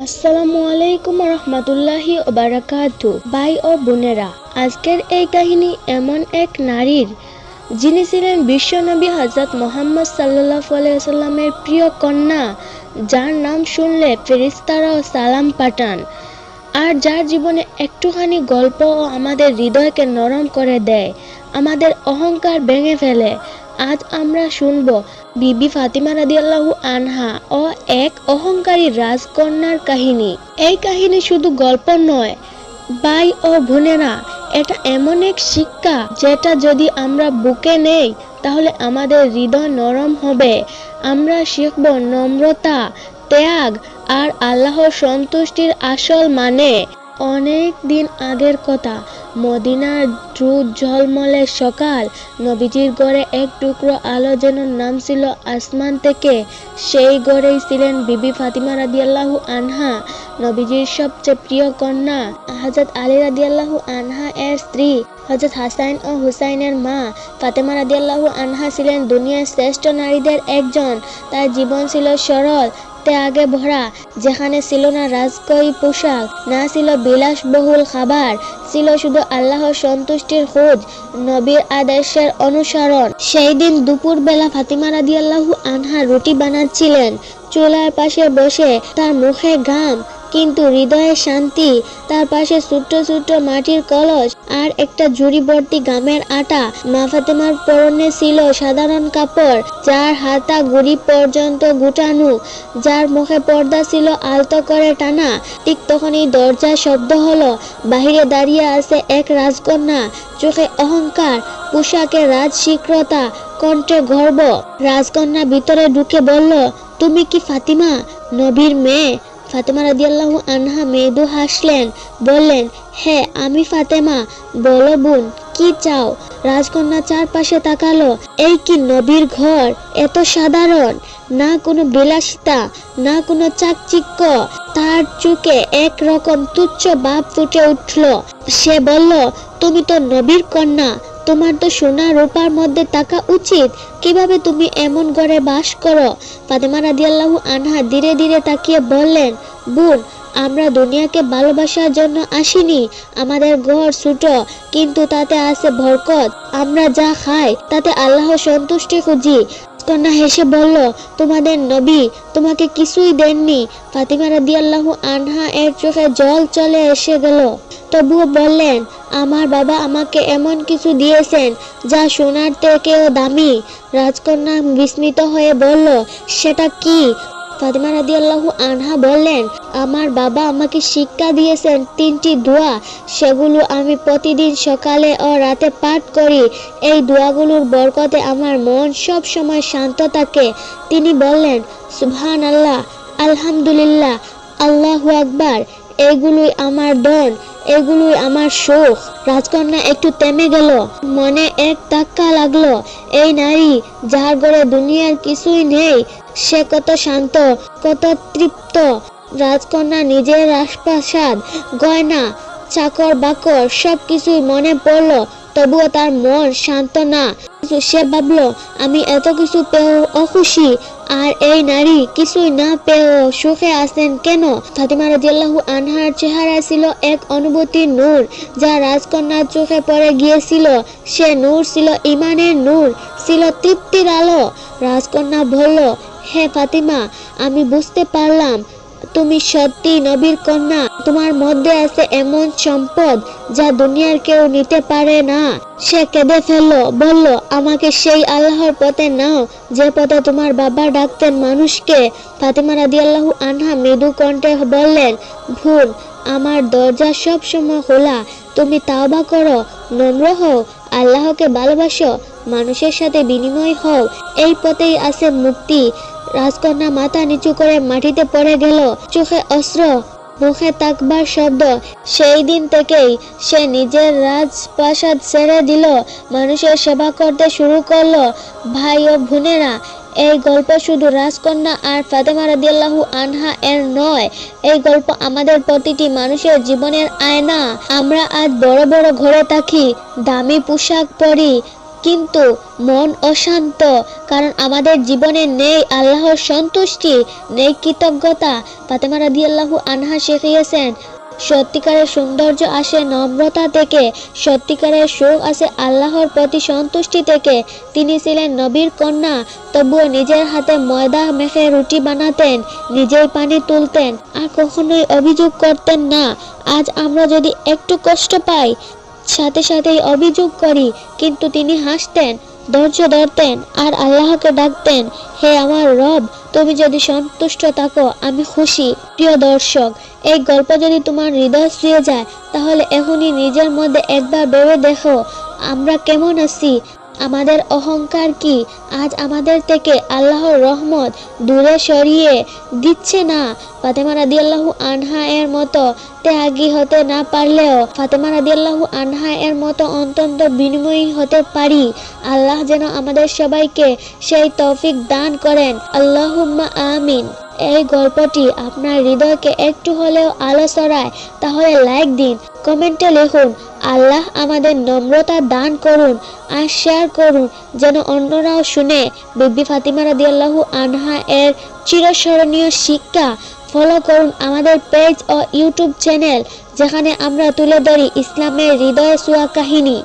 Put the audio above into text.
আসসালামু আলাইকুম রহমতুল্লাহি ওবারাকাতু ভাই ও বোনেরা, আজকের এই কাহিনী এমন এক নারীর, যিনি ছিলেন বিশ্বনবী হজরত মোহাম্মদ সাল্লাহ সাল্লামের প্রিয় কন্যা, যার নাম শুনলে ফেরিস্তারাও সালাম পাঠান আর যার জীবনে একটুখানি গল্প ও আমাদের হৃদয়কে নরম করে দেয়, আমাদের অহংকার ভেঙে ফেলে। আজ আমরা শুনব বিবি ফাতিমা রাদিয়াল্লাহু আনহা ও এক অহংকারী রাজকন্যার কাহিনী। এই কাহিনী শুধু গল্প নয়, ভাই ও বোনেরা, এটা এমন এক শিক্ষা যেটা যদি আমরা বুকে নেই, তাহলে আমাদের হৃদয় নরম হবে। আমরা শিখব নম্রতা, ত্যাগ আর আল্লাহর সন্তুষ্টির আসল মানে অনেক দিন আগের কথা। মদিনার দ্রুত ঝলমলে সকাল। নবীজির গড়ে এক টুকরো আলো যেন নামছিল আসমান থেকে। সেই গড়েই ছিলেন বিবি ফাতিমা রাদিয়াল্লাহু আনহা, নবীজির সবচেয়ে প্রিয় কন্যা হজরত আলী রাদিয়াল্লাহু আনহা এর স্ত্রী হজরত হাসাইন ও হুসাইনের মা। ফাতেমা রাদিয়াল্লাহু আনহা ছিলেন দুনিয়ার শ্রেষ্ঠ নারীদের একজন। তার জীবন ছিল সরল। ত্যাগে ভরা, যেখানে ছিল না রাজকয়ী পোশাক, না ছিল বিলাসবহুল খাবার, ছিল শুধু আল্লাহ সন্তুষ্টির খোঁজ, নবীর আদেশের অনুসরণ। সেই দিন দুপুর বেলা ফাতিমা রাদিয়াল্লাহু আনহা রুটি বানাচ্ছিলেন। চুলার পাশে বসে তার মুখে ঘাম কিন্তু হৃদয়ে শান্তি, তার পাশে ছোট্ট ছোট্ট মাটির কলস আর একটা ঝুড়ি ভর্তি গামের আটা। মা ফাতেমার পরনে ছিল সাধারণ কাপড়, যার হাতা গুড়ি পর্যন্ত গুটানো, যার মুখে পর্দা ছিল আলতো করে টানা। ঠিক তখনই দরজার শব্দ হলো, বাহিরে দাঁড়িয়ে আছে এক রাজকন্যা। চোখে অহংকার, পোশাকে রাজ শিক্রতা কণ্ঠে গর্ব। রাজকন্যা ভিতরে ঢুকে বলল, তুমি কি ফাতিমা, নবীর মেয়ে? ফাতেমা রাদিয়াল্লাহু আনহা মৃদু হাসলেন, বললেন হ্যাঁ আমি ফাতেমা, বলো বোন, কি চাও? রাজকন্যা চারপাশে তাকালো, এই কি নবীর ঘর? এত সাধারণ, না কোনো বিলাসিতা, না কোনো চাকচিক্য। তার চোখে একরকম তুচ্ছ ভাব ফুটে উঠল। সে বলল, তুমি তো নবীর কন্যা তোমার তো সোনা রূপার মধ্যে থাকা উচিত। কীভাবে তুমি এমন ঘরে বাস করো? ফাতেমা রাদিয়াল্লাহু আনহা ধীরে ধীরে তাকিয়ে বললেন, বোন, আমরা দুনিয়াকে ভালোবাসার জন্য আসিনি। আমাদের ঘর ছোট, কিন্তু তাতে আছে বরকত। আমরা যা খাই, তাতে আল্লাহ সন্তুষ্টি খুঁজি। কন্যা হেসে বলল, তোমাদের নবী তোমাকে কিছুই দেননি। ফাতিমা রাদিয়াল্লাহু আনহা এর চোখে জল চলে এসে গেল। তবুও বললেন, আমার বাবা আমাকে এমন কিছু দিয়েছেন যা সোনার থেকেও দামি। রাজকন্যা বিস্মিত হয়ে বলল, সেটা কি? ফাতিমা রাদিয়াল্লাহু আনহা বললেন, আমার বাবা আমাকে শিক্ষা দিয়েছেন তিনটি দোয়া। সেগুলো আমি প্রতিদিন সকালে ও রাতে পাঠ করি। এই দোয়াগুলোর বরকতে আমার মন সব সময় শান্ত থাকে। তিনি বললেন সুবহান আল্লাহ আলহামদুলিল্লাহ, আল্লাহু আকবার, এগুলোই আমার ধন, এগুলোই আমার সুখ। রাজকন্যা একটু থেমে গেল। মনে এক ধাক্কা লাগল, এই নারী, যার ঘরে দুনিয়ার কিছুই নেই সে কত শান্ত, কত তৃপ্ত। রাজকন্যা নিজের রাজপ্রাসাদ, গয়না, চাকর বাকর সব কিছুই মনে পড়ল, তবুও তার মন শান্ত না। সে ভাবলো, আমি এত কিছু পেয়েও অখুশি, আর এই নারী কিছুই না পেয়েও সুখে আছেন কেন? ফাতিমা রাদিয়াল্লাহু আনহার চেহারায় ছিল এক অনুভূতি নূর, যা রাজকন্যার চোখে পড়ে গিয়েছিল। সে নূর ছিল ইমানের নূর, ছিল তৃপ্তির আলো। রাজকন্যা বলল হে ফাতিমা, আমি বুঝতে পারলাম। তুমি সত্যি নবীর কন্যা। তোমার মধ্যে আছে এমন সম্পদ যা দুনিয়ার কেউ নিতে পারে না। সে কেঁদে ফেলল, বলল, আমাকে সেই আল্লাহর পথে নাও। যে পথে তোমার বাবা ডাকতেন মানুষকে। ফাতিমা রাদিয়াল্লাহু আনহা মৃদু কণ্ঠে বললেন, ভুল, আমার দরজা সব সময় খোলা। তুমি তাওবা করো, নম্র হও। আল্লাহকে ভালোবাসো, মানুষের সাথে বিনিময় হও। এই পথেই আছে মুক্তি। রাজকন্যা মাথা নিচু করে মাটিতে পড়ে গেল, চোখে অস্ত্র, মুখে তাকবার শব্দ। সেই দিন থেকেই সে নিজের রাজপ্রাসাদ ছেড়ে দিল, মানুষের সেবা করতে শুরু করল। ভাই ও বোনেরা এই গল্প শুধু রাজকন্যা আর ফাতেমা রাদিয়াল্লাহু আনহা এর নয়, এই গল্প আমাদের প্রতিটি মানুষের জীবনের আয়না। আমরা আজ বড় বড় ঘরে থাকি, দামি পোশাক পরি, কিন্তু মন অশান্ত, কারণ আমাদের জীবনে নেই আল্লাহর সন্তুষ্টি, নেই কৃতজ্ঞতা। ফাতেমা রাদিয়াল্লাহু আনহা শিখিয়েছেন সত্যিকারের সৌন্দর্য আসে নম্রতা থেকে, সত্যিকারের সুখ আসে আল্লাহর প্রতি সন্তুষ্টি থেকে। তিনি ছিলেন নবীর কন্যা, তবুও নিজের হাতে ময়দা মেখে রুটি বানাতেন, নিজেই পানি তুলতেন, আর কখনোই অভিযোগ করতেন না, আজ আমরা যদি একটু কষ্ট পাই, সাথে সাথেই অভিযোগ করি। কিন্তু তিনি হাসতেন ধৈর্য ধরতেন আর আল্লাহকে ডাকতেন, হে আমার রব, তুমি যদি সন্তুষ্ট থাকো, আমি খুশি। প্রিয় দর্শক, এই গল্প যদি তোমার হৃদয় ছুঁয়ে যায়, তাহলে এখনই নিজের মধ্যে একবার ভেবে দেখো, আমরা কেমন আছি আমাদের অহংকার কি? আজ আমাদের থেকে আল্লাহর রহমত দূরে সরিয়ে দিচ্ছে না। ফাতেমা রাদিয়াল্লাহু আনহা এর মতো ত্যাগী হতে না পারলেও ফাতেমা রাদিয়াল্লাহু আনহা এর মতো অত্যন্ত বিনিময়ী হতে পারি। আল্লাহ যেন আমাদের সবাইকে সেই তৌফিক দান করেন। আল্লাহুম্মা আমিন। এই গল্পটি আপনার হৃদয়কে একটু হলেও আলো ছড়ায়, তাহলে লাইক দিন। কমেন্টে লিখুন, আল্লাহ আমাদের নম্রতা দান করুন আর শেয়ার করুন, যেন অন্যরাও শুনে। বিবি ফাতিমা রাদিয়াল্লাহু আনহা এর চিরস্মরণীয় শিক্ষা ফলো করুন আমাদের পেজ ও ইউটিউব চ্যানেল, যেখানে আমরা তুলে ধরি ইসলামের হৃদয় সুয়া কাহিনী।